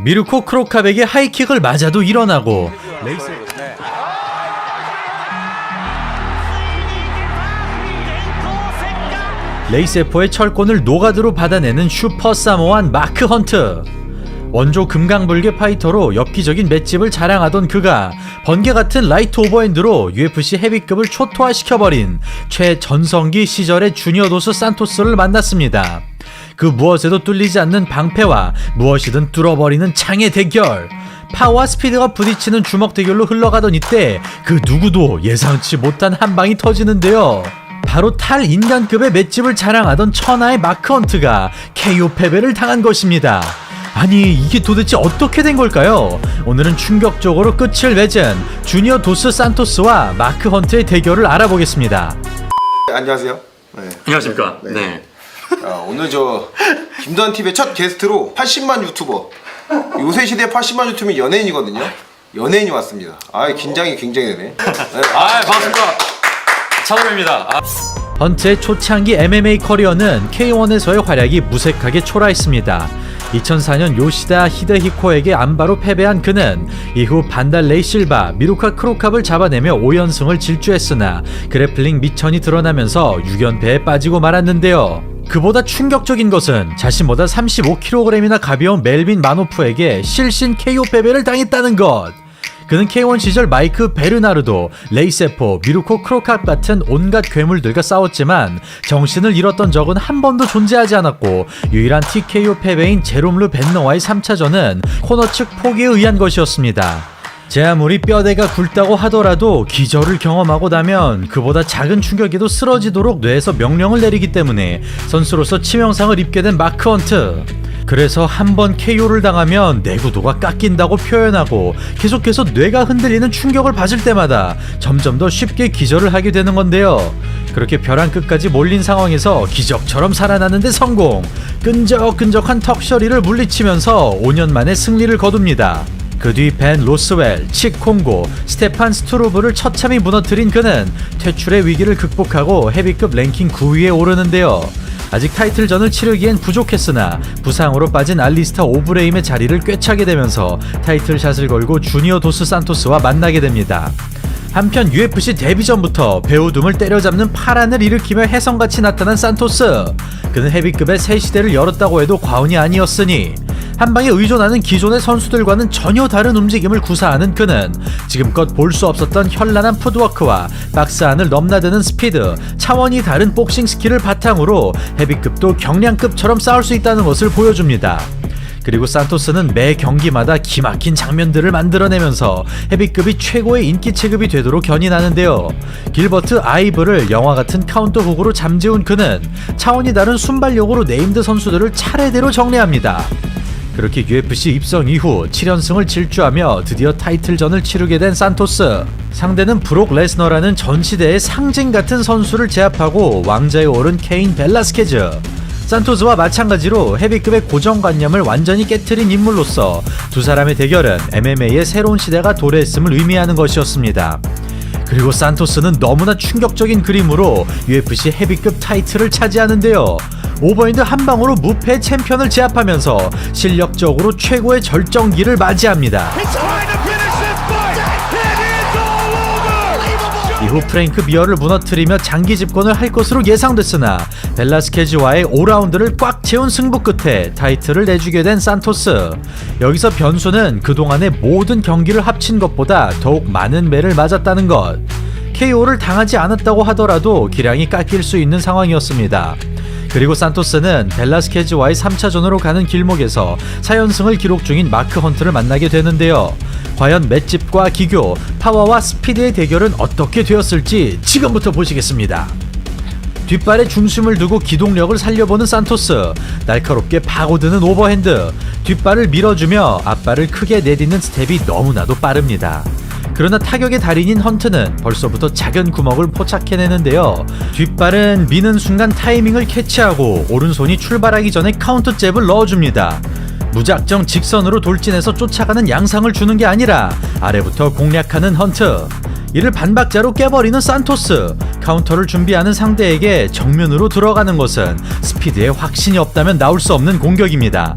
미르코 크로캅에게 하이킥을 맞아도 일어나고 레이스 레이세포의 철권을 노가드로 받아내는 슈퍼 사모안 마크 헌트. 원조 금강불개 파이터로 엽기적인 맷집을 자랑하던 그가 번개 같은 라이트 오버핸드로 UFC 헤비급을 초토화시켜버린 최전성기 시절의 주니어 도스 산토스를 만났습니다. 그 무엇에도 뚫리지 않는 방패와 무엇이든 뚫어버리는 창의 대결. 파워와 스피드가 부딪히는 주먹 대결로 흘러가던 이때 그 누구도 예상치 못한 한 방이 터지는데요. 바로 탈 인간급의 맷집을 자랑하던 천하의 마크 헌트가 KO 패배를 당한 것입니다. 아니 이게 도대체 어떻게 된 걸까요? 오늘은 충격적으로 끝을 맺은 주니어 도스 산토스와 마크 헌트의 대결을 알아보겠습니다. 안녕하세요. 네. 안녕하십니까. 네. 아, 오늘 저 김도한 TV의 첫 게스트로 80만 유튜버 요새 시대 80만 유튜버는 연예인이거든요. 연예인이 왔습니다. 아 긴장이 굉장히 되네. 네. 아, 반갑습니다. 차오르입니다. 아, 헌트의 초창기 MMA 커리어는 K1에서의 활약이 무색하게 초라했습니다. 2004년 요시다 히데히코에게 안바로 패배한 그는 이후 반달 레이 실바, 미루카 크로캅을 잡아내며 5연승을 질주했으나 그래플링 미천이 드러나면서 6연패에 빠지고 말았는데요. 그보다 충격적인 것은 자신보다 35kg이나 가벼운 멜빈 마노프에게 실신 KO 패배를 당했다는 것. 그는 K1 시절 마이크 베르나르도, 레이세포, 미루코 크로캅 같은 온갖 괴물들과 싸웠지만 정신을 잃었던 적은 한 번도 존재하지 않았고 유일한 TKO 패배인 제롬르 벤너와의 3차전은 코너 측 포기에 의한 것이었습니다. 제 아무리 뼈대가 굵다고 하더라도 기절을 경험하고 나면 그보다 작은 충격에도 쓰러지도록 뇌에서 명령을 내리기 때문에 선수로서 치명상을 입게 된 마크 헌트. 그래서 한 번 KO를 당하면 내 구도가 깎인다고 표현하고 계속해서 뇌가 흔들리는 충격을 받을 때마다 점점 더 쉽게 기절을 하게 되는 건데요. 그렇게 벼랑 끝까지 몰린 상황에서 기적처럼 살아나는데 성공. 끈적끈적한 턱셔리를 물리치면서 5년 만에 승리를 거둡니다. 그 뒤 벤 로스웰, 칙 콩고, 스테판 스투로브를 처참히 무너뜨린 그는 퇴출의 위기를 극복하고 헤비급 랭킹 9위에 오르는데요. 아직 타이틀전을 치르기엔 부족했으나 부상으로 빠진 알리스타 오브레임의 자리를 꿰차게 되면서 타이틀샷을 걸고 주니어 도스 산토스와 만나게 됩니다. 한편 UFC 데뷔 전부터 배우 둠을 때려잡는 파란을 일으키며 혜성같이 나타난 산토스. 그는 헤비급의 새 시대를 열었다고 해도 과언이 아니었으니 한방에 의존하는 기존의 선수들과는 전혀 다른 움직임을 구사하는 그는 지금껏 볼 수 없었던 현란한 푸드워크와 박스 안을 넘나드는 스피드, 차원이 다른 복싱 스킬을 바탕으로 헤비급도 경량급처럼 싸울 수 있다는 것을 보여줍니다. 그리고 산토스는 매 경기마다 기막힌 장면들을 만들어내면서 헤비급이 최고의 인기 체급이 되도록 견인하는데요. 길버트 아이브를 영화 같은 카운터 훅으로 잠재운 그는 차원이 다른 순발력으로 네임드 선수들을 차례대로 정리합니다. 그렇게 UFC 입성 이후 7연승을 질주하며 드디어 타이틀전을 치르게 된 산토스. 상대는 브록 레스너라는 전 시대의 상징 같은 선수를 제압하고 왕자에 오른 케인 벨라스케즈. 산토스와 마찬가지로 헤비급의 고정관념을 완전히 깨트린 인물로서 두 사람의 대결은 MMA의 새로운 시대가 도래했음을 의미하는 것이었습니다. 그리고 산토스는 너무나 충격적인 그림으로 UFC 헤비급 타이틀을 차지하는데요. 오버핸드 한 방으로 무패 챔피언을 제압하면서 실력적으로 최고의 절정기를 맞이합니다. 이후 프랭크 비어를 무너뜨리며 장기 집권을 할 것으로 예상됐으나 벨라스케즈와의 5라운드를 꽉 채운 승부 끝에 타이틀을 내주게 된 산토스. 여기서 변수는 그동안의 모든 경기를 합친 것보다 더욱 많은 매를 맞았다는 것. KO를 당하지 않았다고 하더라도 기량이 깎일 수 있는 상황이었습니다. 그리고 산토스는 벨라스케즈와의 3차전으로 가는 길목에서 4연승을 기록 중인 마크 헌트를 만나게 되는데요. 과연 맷집과 기교, 파워와 스피드의 대결은 어떻게 되었을지 지금부터 보시겠습니다. 뒷발에 중심을 두고 기동력을 살려보는 산토스 날카롭게 파고드는 오버핸드 뒷발을 밀어주며 앞발을 크게 내딛는 스텝이 너무나도 빠릅니다 그러나 타격의 달인인 헌트는 벌써부터 작은 구멍을 포착해내는데요. 뒷발은 미는 순간 타이밍을 캐치하고 오른손이 출발하기 전에 카운터 잽을 넣어줍니다. 무작정 직선으로 돌진해서 쫓아가는 양상을 주는 게 아니라 아래부터 공략하는 헌트. 이를 반박자로 깨버리는 산토스. 카운터를 준비하는 상대에게 정면으로 들어가는 것은 스피드에 확신이 없다면 나올 수 없는 공격입니다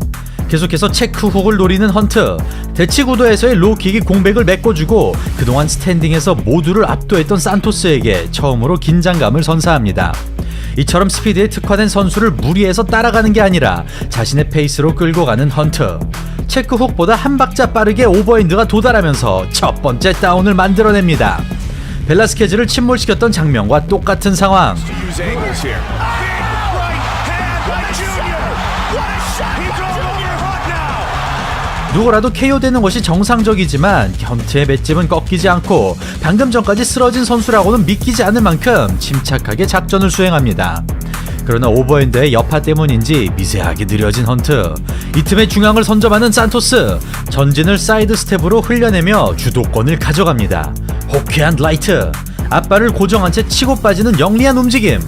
계속해서 체크 훅을 노리는 헌트. 대치 구도에서의 로킥이 공백을 메꿔주고 그동안 스탠딩에서 모두를 압도했던 산토스에게 처음으로 긴장감을 선사합니다. 이처럼 스피드에 특화된 선수를 무리해서 따라가는 게 아니라 자신의 페이스로 끌고 가는 헌트. 체크 훅보다 한 박자 빠르게 오버핸드가 도달하면서 첫 번째 다운을 만들어냅니다. 벨라스케즈를 침몰시켰던 장면과 똑같은 상황. 누구라도 KO되는 것이 정상적이지만 현트의 맷집은 꺾이지 않고 방금 전까지 쓰러진 선수라고는 믿기지 않을 만큼 침착하게 작전을 수행합니다. 그러나 오버핸드의 여파 때문인지 미세하게 느려진 헌트. 이 틈에 중앙을 선점하는 산토스. 전진을 사이드 스텝으로 흘려내며 주도권을 가져갑니다. 호쾌한 라이트. 앞발을 고정한 채 치고 빠지는 영리한 움직임.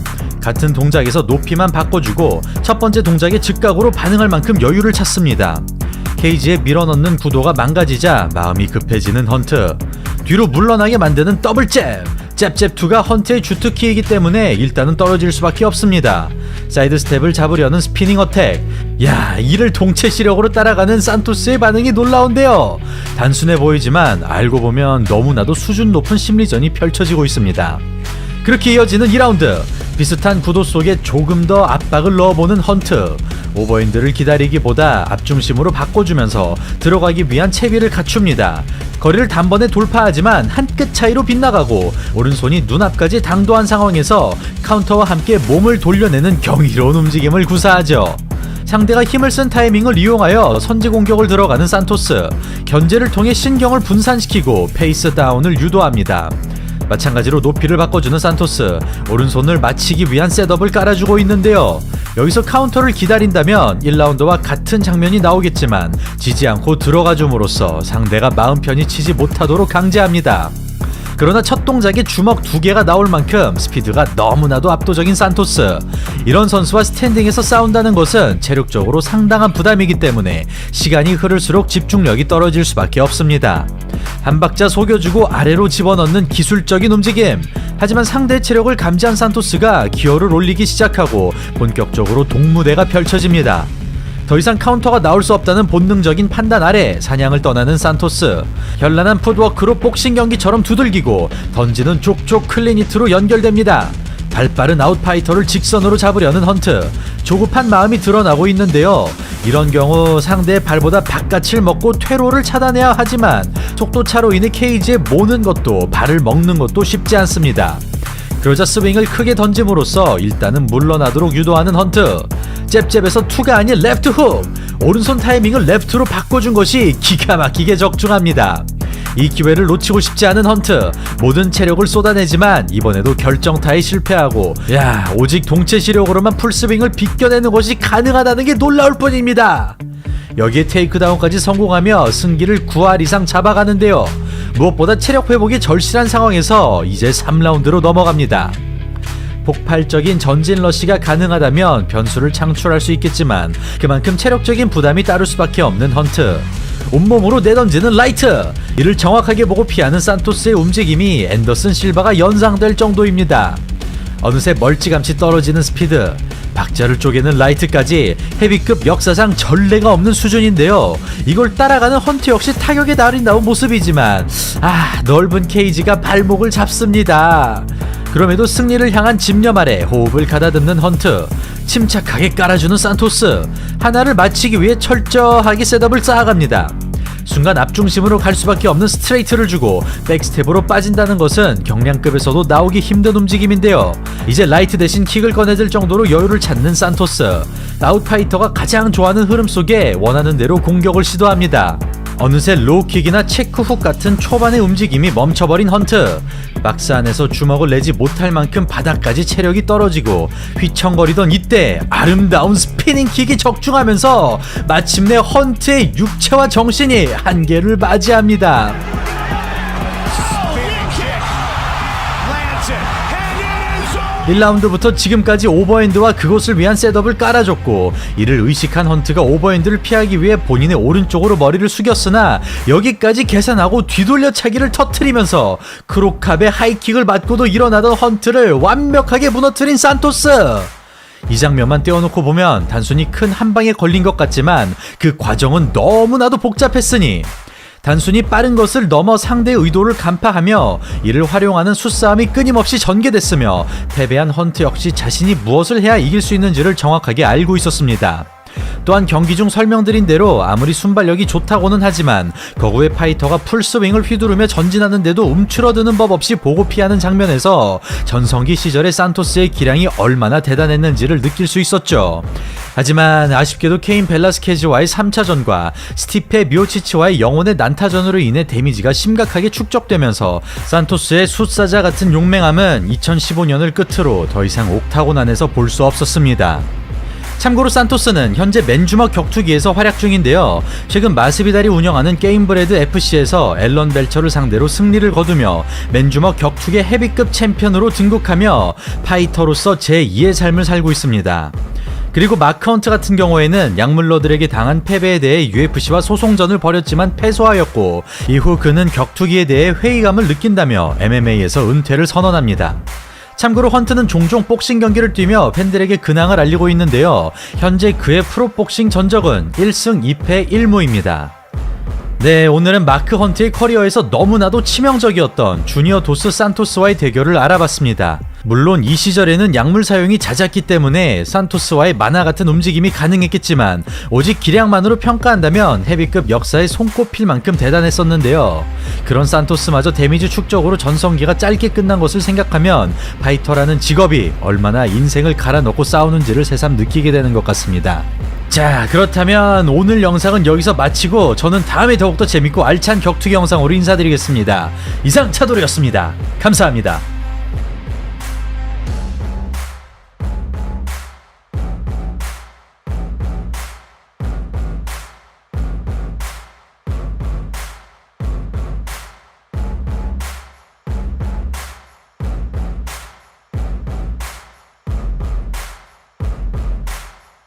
같은 동작에서 높이만 바꿔주고 첫 번째 동작에 즉각으로 반응할 만큼 여유를 찾습니다. 케이지에 밀어넣는 구도가 망가지자 마음이 급해지는 헌트. 뒤로 물러나게 만드는 더블 잽. 잽잽2가 헌트의 주특기이기 때문에 일단은 떨어질 수밖에 없습니다. 사이드 스텝을 잡으려는 스피닝 어택. 야, 이를 동체 시력으로 따라가는 산토스의 반응이 놀라운데요. 단순해 보이지만 알고 보면 너무나도 수준 높은 심리전이 펼쳐지고 있습니다. 그렇게 이어지는 2라운드. 비슷한 구도 속에 조금 더 압박을 넣어보는 헌트. 오버핸드를 기다리기보다 앞중심으로 바꿔주면서 들어가기 위한 채비를 갖춥니다. 거리를 단번에 돌파하지만 한 끗 차이로 빗나가고 오른손이 눈앞까지 당도한 상황에서 카운터와 함께 몸을 돌려내는 경이로운 움직임을 구사하죠. 상대가 힘을 쓴 타이밍을 이용하여 선제 공격을 들어가는 산토스. 견제를 통해 신경을 분산시키고 페이스 다운을 유도합니다 마찬가지로 높이를 바꿔주는 산토스 오른손을 맞히기 위한 셋업을 깔아주고 있는데요 여기서 카운터를 기다린다면 1라운드와 같은 장면이 나오겠지만 지지 않고 들어가 줌으로써 상대가 마음 편히 치지 못하도록 강제합니다 그러나 첫 동작에 주먹 두 개가 나올 만큼 스피드가 너무나도 압도적인 산토스. 이런 선수와 스탠딩에서 싸운다는 것은 체력적으로 상당한 부담이기 때문에 시간이 흐를수록 집중력이 떨어질 수밖에 없습니다. 한 박자 속여주고 아래로 집어넣는 기술적인 움직임. 하지만 상대의 체력을 감지한 산토스가 기어를 올리기 시작하고 본격적으로 동무대가 펼쳐집니다. 더 이상 카운터가 나올 수 없다는 본능적인 판단 아래 사냥을 떠나는 산토스 현란한 풋워크로 복싱 경기처럼 두들기고 던지는 족족 클리니트로 연결됩니다 발빠른 아웃파이터를 직선으로 잡으려는 헌트 조급한 마음이 드러나고 있는데요. 이런 경우 상대의 발보다 바깥을 먹고 퇴로를 차단해야 하지만 속도차로 인해 케이지에 모는 것도 발을 먹는 것도 쉽지 않습니다. 그러자 스윙을 크게 던짐으로써 일단은 물러나도록 유도하는 헌트. 잽잽에서 투가 아닌 레프트 훅. 오른손 타이밍을 레프트로 바꿔준 것이 기가 막히게 적중합니다 이 기회를 놓치고 싶지 않은 헌트. 모든 체력을 쏟아내지만 이번에도 결정타에 실패하고 야 오직 동체 시력으로만 풀스윙을 비껴내는 것이 가능하다는 게 놀라울 뿐입니다. 여기에 테이크다운까지 성공하며 승기를 9할 이상 잡아가는데요. 무엇보다 체력 회복이 절실한 상황에서 이제 3라운드로 넘어갑니다. 폭발적인 전진 러시가 가능하다면 변수를 창출할 수 있겠지만 그만큼 체력적인 부담이 따를 수밖에 없는 헌트. 온몸으로 내던지는 라이트. 이를 정확하게 보고 피하는 산토스의 움직임이 앤더슨 실바가 연상될 정도입니다. 어느새 멀찌감치 떨어지는 스피드. 박자를 쪼개는 라이트까지 헤비급 역사상 전례가 없는 수준인데요. 이걸 따라가는 헌트 역시 타격의 달인 나온 모습이지만 아 넓은 케이지가 발목을 잡습니다. 그럼에도 승리를 향한 집념 아래 호흡을 가다듬는 헌트 침착하게 깔아주는 산토스. 하나를 마치기 위해 철저하게 셋업을 쌓아갑니다. 순간 앞중심으로 갈 수밖에 없는 스트레이트를 주고 백스텝으로 빠진다는 것은 경량급에서도 나오기 힘든 움직임인데요. 이제 라이트 대신 킥을 꺼내들 정도로 여유를 찾는 산토스. 아웃파이터가 가장 좋아하는 흐름 속에 원하는 대로 공격을 시도합니다 어느새 로우킥이나 체크훅 같은 초반의 움직임이 멈춰버린 헌트. 박스 안에서 주먹을 내지 못할 만큼 바닥까지 체력이 떨어지고 휘청거리던 이때 아름다운 스피닝킥이 적중하면서 마침내 헌트의 육체와 정신이 한계를 맞이합니다 1라운드부터 지금까지 오버핸드와 그곳을 위한 셋업을 깔아줬고 이를 의식한 헌트가 오버핸드를 피하기 위해 본인의 오른쪽으로 머리를 숙였으나 여기까지 계산하고 뒤돌려차기를 터트리면서 크로캅의 하이킥을 맞고도 일어나던 헌트를 완벽하게 무너뜨린 산토스. 이 장면만 떼어놓고 보면 단순히 큰 한 방에 걸린 것 같지만 그 과정은 너무나도 복잡했으니 단순히 빠른 것을 넘어 상대의 의도를 간파하며 이를 활용하는 수싸움이 끊임없이 전개됐으며 패배한 헌트 역시 자신이 무엇을 해야 이길 수 있는지를 정확하게 알고 있었습니다. 또한 경기 중 설명드린 대로 아무리 순발력이 좋다고는 하지만 거구의 파이터가 풀스윙을 휘두르며 전진하는데도 움츠러드는 법 없이 보고 피하는 장면에서 전성기 시절의 산토스의 기량이 얼마나 대단했는지를 느낄 수 있었죠. 하지만 아쉽게도 케인 벨라스케즈와의 3차전과 스티페 미오치치와의 영혼의 난타전으로 인해 데미지가 심각하게 축적되면서 산토스의 숫사자 같은 용맹함은 2015년을 끝으로 더 이상 옥타곤 안에서 볼 수 없었습니다. 참고로 산토스는 현재 맨주먹 격투기에서 활약 중인데요. 최근 마스비달이 운영하는 게임브레드 FC에서 앨런 벨처를 상대로 승리를 거두며 맨주먹 격투기 헤비급 챔피언으로 등극하며 파이터로서 제2의 삶을 살고 있습니다. 그리고 마크 헌트 같은 경우에는 약물러들에게 당한 패배에 대해 UFC와 소송전을 벌였지만 패소하였고 이후 그는 격투기에 대해 회의감을 느낀다며 MMA에서 은퇴를 선언합니다. 참고로 헌트는 종종 복싱 경기를 뛰며 팬들에게 근황을 알리고 있는데요. 현재 그의 프로 복싱 전적은 1승 2패 1무입니다. 네, 오늘은 마크 헌트의 커리어에서 너무나도 치명적이었던 주니어 도스 산토스와의 대결을 알아봤습니다. 물론 이 시절에는 약물 사용이 잦았기 때문에 산토스와의 만화 같은 움직임이 가능했겠지만 오직 기량만으로 평가한다면 헤비급 역사에 손꼽힐 만큼 대단했었는데요. 그런 산토스마저 데미지 축적으로 전성기가 짧게 끝난 것을 생각하면 파이터라는 직업이 얼마나 인생을 갈아넣고 싸우는지를 새삼 느끼게 되는 것 같습니다. 자 그렇다면 오늘 영상은 여기서 마치고 저는 다음에 더욱더 재밌고 알찬 격투기 영상으로 인사드리겠습니다. 이상 차도리였습니다. 감사합니다.